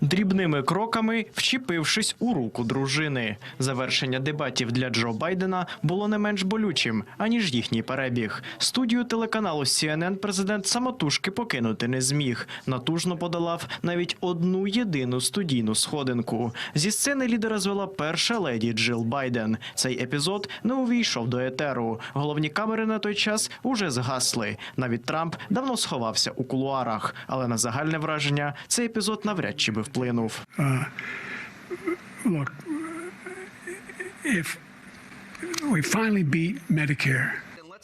Дрібними кроками вчепившись у руку дружини. Завершення дебатів для Джо Байдена було не менш болючим, аніж їхній перебіг. Студію телеканалу CNN президент самотужки покинути не зміг. Натужно подолав навіть одну єдину студійну сходинку. Зі сцени лідера звела перша леді Джил Байден. Цей епізод не увійшов до етеру. Головні камери на той час уже згасли. Навіть Трамп давно сховався у кулуарах, але на загальне враження цей епізод навряд чи би вплинув. look, if we finally beat Medicare,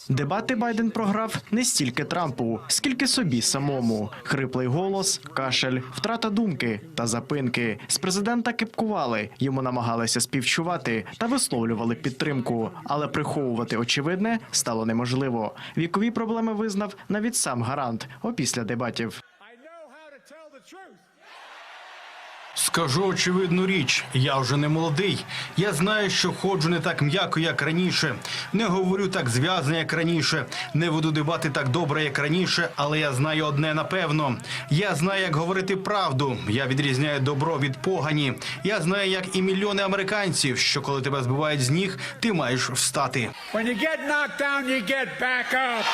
Дебати Байден програв не стільки Трампу, скільки собі самому. Хриплий голос, кашель, втрата думки та запинки. З президента кипкували, йому намагалися співчувати та висловлювали підтримку, але приховувати очевидне стало неможливо. Вікові проблеми визнав навіть сам гарант опісля дебатів. Скажу очевидну річ, я вже не молодий. Я знаю, що ходжу не так м'яко, як раніше. Не говорю так зв'язано, як раніше. Не веду дебати так добре, як раніше, але я знаю одне напевно. Я знаю, як говорити правду. Я відрізняю добро від погані. Я знаю, як і мільйони американців, що коли тебе збивають з ніг, ти маєш встати. When you get knocked down, you get back up.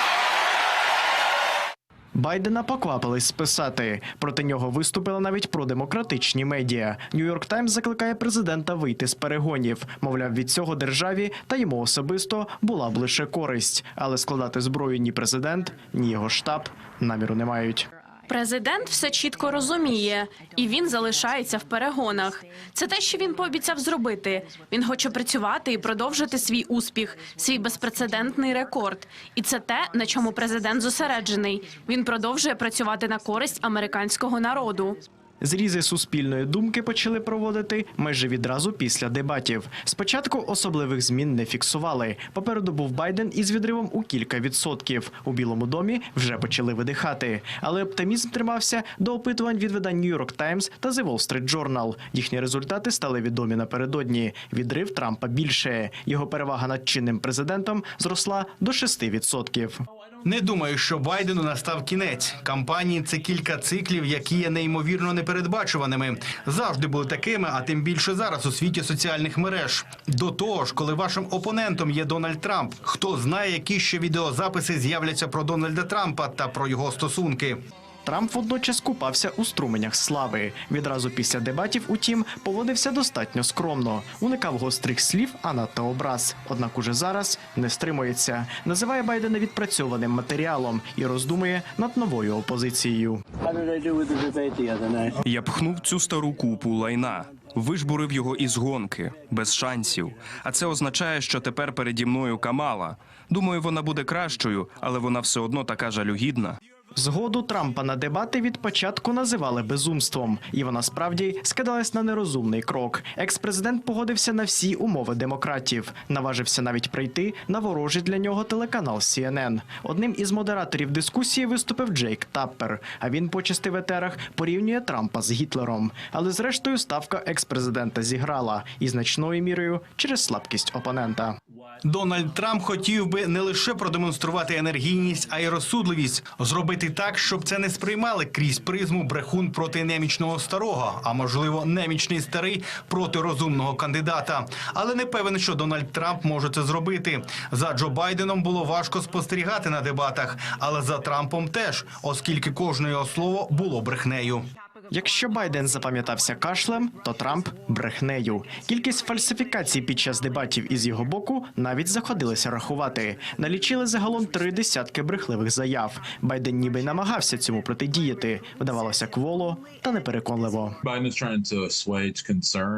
Байдена поквапились списати. Проти нього виступили навіть продемократичні медіа. Нью-Йорк Таймс закликає президента вийти з перегонів. Мовляв, від цього державі та йому особисто була б лише користь. Але складати зброю ні президент, ні його штаб наміру не мають. Президент все чітко розуміє, і він залишається в перегонах. Це те, що він пообіцяв зробити. Він хоче працювати і продовжити свій успіх, свій безпрецедентний рекорд. І це те, на чому президент зосереджений. Він продовжує працювати на користь американського народу. Зрізи суспільної думки почали проводити майже відразу після дебатів. Спочатку особливих змін не фіксували. Попереду був Байден із відривом у кілька відсотків. У Білому домі вже почали видихати. Але оптимізм тримався до опитувань від видань New York Times та The Wall Street Journal. Їхні результати стали відомі напередодні. Відрив Трампа більше. Його перевага над чинним президентом зросла до 6%. Не думаю, що Байдену настав кінець. Кампанії це кілька циклів, які є неймовірно непередбачуваними. Завжди були такими, а тим більше зараз у світі соціальних мереж. До того ж, коли вашим опонентом є Дональд Трамп, хто знає, які ще відеозаписи з'являться про Дональда Трампа та про його стосунки. Трамп водночас купався у струменях слави. Відразу після дебатів, утім, поводився достатньо скромно, уникав гострих слів, а надто образ. Однак уже зараз не стримується. Називає Байдена відпрацьованим матеріалом і роздумує над новою опозицією. Я пхнув цю стару купу лайна, вижбурив його із гонки, без шансів. А це означає, що тепер переді мною Камала. Думаю, вона буде кращою, але вона все одно така жалюгідна. Згоду Трампа на дебати від початку називали безумством, і вона справді скидалась на нерозумний крок. Екс-президент погодився на всі умови демократів, наважився навіть прийти на ворожий для нього телеканал CNN. Одним із модераторів дискусії виступив Джейк Таппер. А він почасти в етерах порівнює Трампа з Гітлером. Але зрештою ставка екс-президента зіграла і значною мірою через слабкість опонента. Дональд Трамп хотів би не лише продемонструвати енергійність, а й розсудливість, зробити так, щоб це не сприймали крізь призму брехун проти немічного старого, а можливо, немічний старий проти розумного кандидата. Але не певен, що Дональд Трамп може це зробити. За Джо Байденом було важко спостерігати на дебатах, але за Трампом теж, оскільки кожне його слово було брехнею. Якщо Байден запам'ятався кашлем, то Трамп брехнею. Кількість фальсифікацій під час дебатів із його боку навіть заходилися рахувати. Налічили загалом три десятки брехливих заяв. Байден ніби й намагався цьому протидіяти. Вдавалося кволо та непереконливо.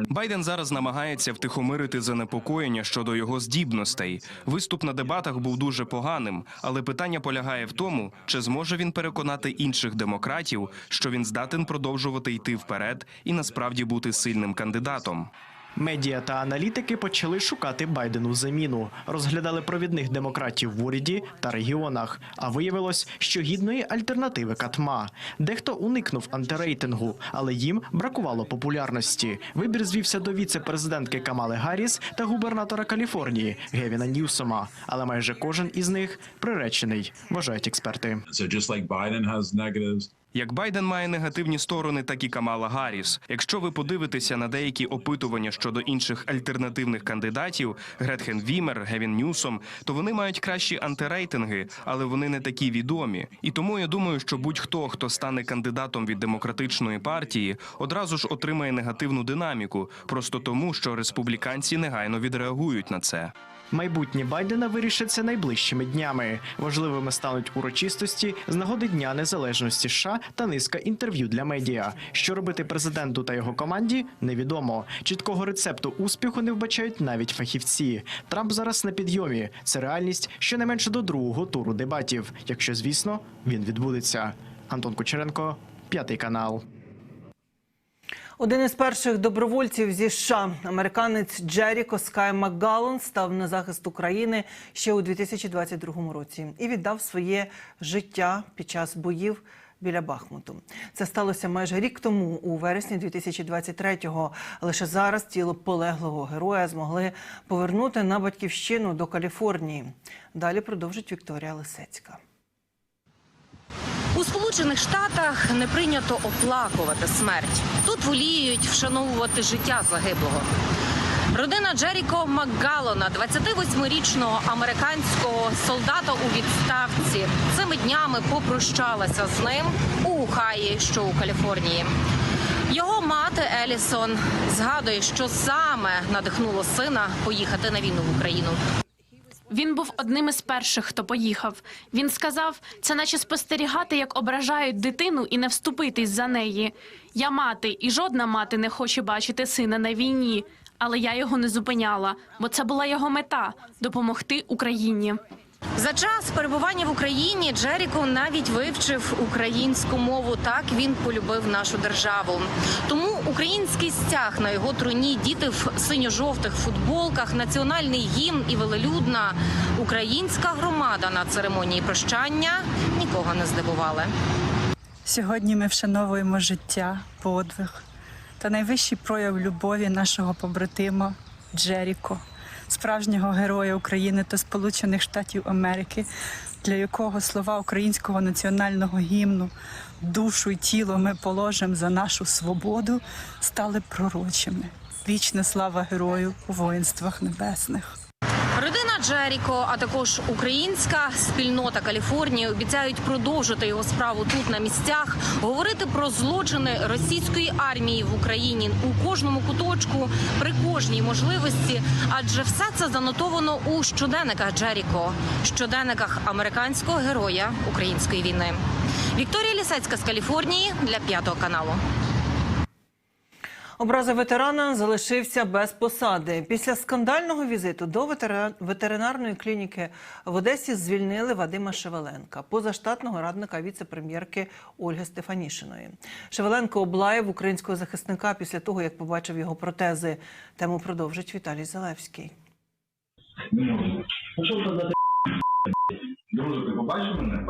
Байден зараз намагається втихомирити занепокоєння щодо його здібностей. Виступ на дебатах був дуже поганим, але питання полягає в тому, чи зможе він переконати інших демократів, що він здатен продовжувати йти вперед і насправді бути сильним кандидатом. Медіа та аналітики почали шукати Байдену заміну, розглядали провідних демократів в уряді та регіонах. А виявилось, що гідної альтернативи катма. Дехто уникнув антирейтингу, але їм бракувало популярності. Вибір звівся до віце-президентки Камали Гарріс та губернатора Каліфорнії Гевіна Ньюсома. Але майже кожен із них приречений, вважають експерти. So just like Biden has negatives, Як Байден має негативні сторони, так і Камала Гарріс. Якщо ви подивитеся на деякі опитування щодо інших альтернативних кандидатів Гретхен Вімер, Гевін Ньюсом, то вони мають кращі антирейтинги, але вони не такі відомі. І тому я думаю, що будь-хто, хто стане кандидатом від демократичної партії, одразу ж отримає негативну динаміку, просто тому, що республіканці негайно відреагують на це. Майбутнє Байдена вирішиться найближчими днями. Важливими стануть урочистості з нагоди Дня Незалежності США та низка інтерв'ю для медіа. Що робити президенту та його команді, невідомо. Чіткого рецепту успіху не вбачають навіть фахівці. Трамп зараз на підйомі. Це реальність щонайменше до другого туру дебатів, якщо звісно він відбудеться. Антон Кучеренко, п'ятий канал. Один із перших добровольців зі США, американець Джеріко Скай Макгалон, став на захист України ще у 2022 році і віддав своє життя під час боїв біля Бахмуту. Це сталося майже рік тому, у вересні 2023-го. Лише зараз тіло полеглого героя змогли повернути на батьківщину до Каліфорнії. Далі продовжить Вікторія Лисецька. У Сполучених Штатах не прийнято оплакувати смерть. Тут воліють вшановувати життя загиблого. Родина Джеріко Макгалона, 28-річного американського солдата у відставці, цими днями попрощалася з ним у Ухаї, що у Каліфорнії. Його мати Елісон згадує, що саме надихнуло сина поїхати на війну в Україну. Він був одним із перших, хто поїхав. Він сказав, це наче спостерігати, як ображають дитину і не вступитись за неї. Я мати, і жодна мати не хоче бачити сина на війні. Але я його не зупиняла, бо це була його мета допомогти Україні. За час перебування в Україні Джеріко навіть вивчив українську мову. Так він полюбив нашу державу. Тому український стяг на його труні, діти в синьо-жовтих футболках, національний гімн і велелюдна українська громада на церемонії прощання нікого не здивували. Сьогодні ми вшановуємо життя, подвиг та найвищий прояв любові нашого побратима Джеріко, справжнього героя України та Сполучених Штатів Америки, для якого слова українського національного гімну душу й тіло ми положимо за нашу свободу, стали пророчими. Вічна слава герою у воїнствах небесних. Родина Джеріко, а також українська спільнота Каліфорнії обіцяють продовжити його справу тут на місцях, говорити про злочини російської армії в Україні у кожному куточку, при кожній можливості. Адже все це занотовано у щоденниках Джеріко, щоденниках американського героя української війни. Вікторія Лісецька з Каліфорнії для п'ятого каналу. Образи ветерана залишився без посади. Після скандального візиту до ветеринарної клініки в Одесі звільнили Вадима Шевеленка, позаштатного радника віце-прем'єрки Ольги Стефанішиної. Шевеленко облаяв українського захисника після того, як побачив його протези. Тему продовжить Віталій Залевський. Друже, ти побачив мене?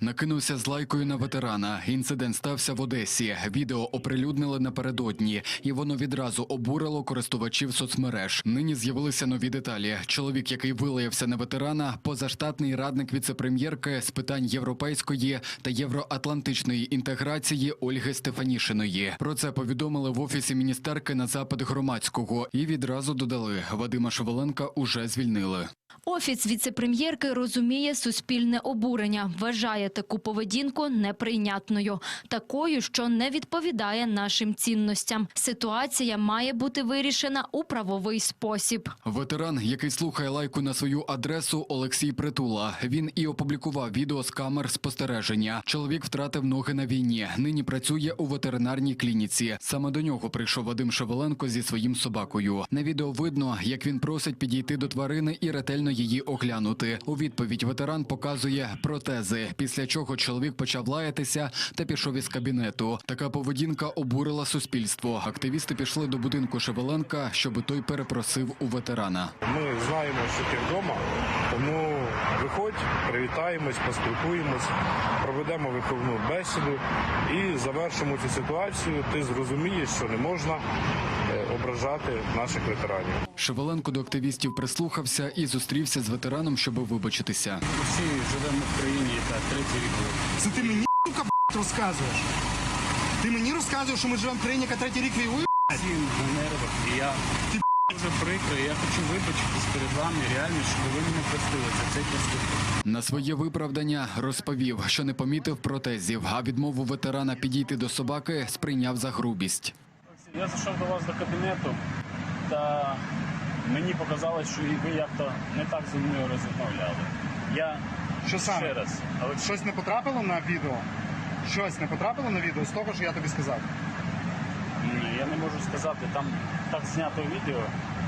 Накинувся з лайкою на ветерана. Інцидент стався в Одесі. Відео оприлюднили напередодні, і воно відразу обурило користувачів соцмереж. Нині з'явилися нові деталі. Чоловік, який вилаявся на ветерана, позаштатний радник віцепрем'єрки з питань європейської та євроатлантичної інтеграції Ольги Стефанішиної. Про це повідомили в офісі міністерки на запит громадського і відразу додали Вадима Шевеленка уже звільнили. Офіс віцепрем'єрки розуміє суспільне обурення, вважає таку поведінку неприйнятною, такою, що не відповідає нашим цінностям. Ситуація має бути вирішена у правовий спосіб. Ветеран, який слухає лайку на свою адресу, Олексій Притула. Він і опублікував відео з камер спостереження. Чоловік втратив ноги на війні. Нині працює у ветеринарній клініці. Саме до нього прийшов Вадим Шевеленко зі своїм собакою. На відео видно, як він просить підійти до тварини і ретельно її оглянути. У відповідь ветеран показує протези. Після чого чоловік почав лаятися та пішов із кабінету. Така поведінка обурила суспільство. Активісти пішли до будинку Шевеленка, щоб той перепросив у ветерана. Ми знаємо, що ти вдома, тому виходь, привітаємось, поспілкуємось, проведемо виховну бесіду і завершимо цю ситуацію. Ти зрозумієш, що не можна ображати наших ветеранів. Шевеленко до активістів прислухався і зустрівся з ветераном, щоби вибачитися. Всі живемо в країні, яка третій рік. Це ти мені сука, розказуєш? Ти мені розказуєш, що ми живемо в країні, яка третій рік воює? Всі на нервах. І я Ти дуже прикро. Я хочу вибачитись перед вами реально, щоб ви мене простили за цей поступок. На своє виправдання розповів, що не помітив протезів, а відмову ветерана підійти до собаки сприйняв за грубість. Я зайшов до вас до кабінету, та мені показалось, що і ви як-то не так зі мною розмовляли. Я Що саме? ще раз, але Щось не потрапило на відео? Щось не потрапило на відео з того, що я тобі сказав? м, я не можу сказати, там так знято відео.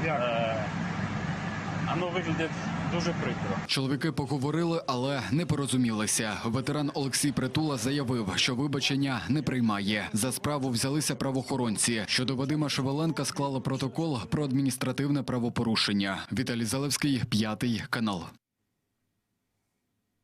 Як? Е, Воно виглядить дуже прикро. Чоловіки поговорили, але не порозумілися. Ветеран Олексій Притула заявив, що вибачення не приймає. За справу взялися правоохоронці. Щодо Вадима Шевеленка склали протокол про адміністративне правопорушення. Віталій Залевський, п'ятий канал.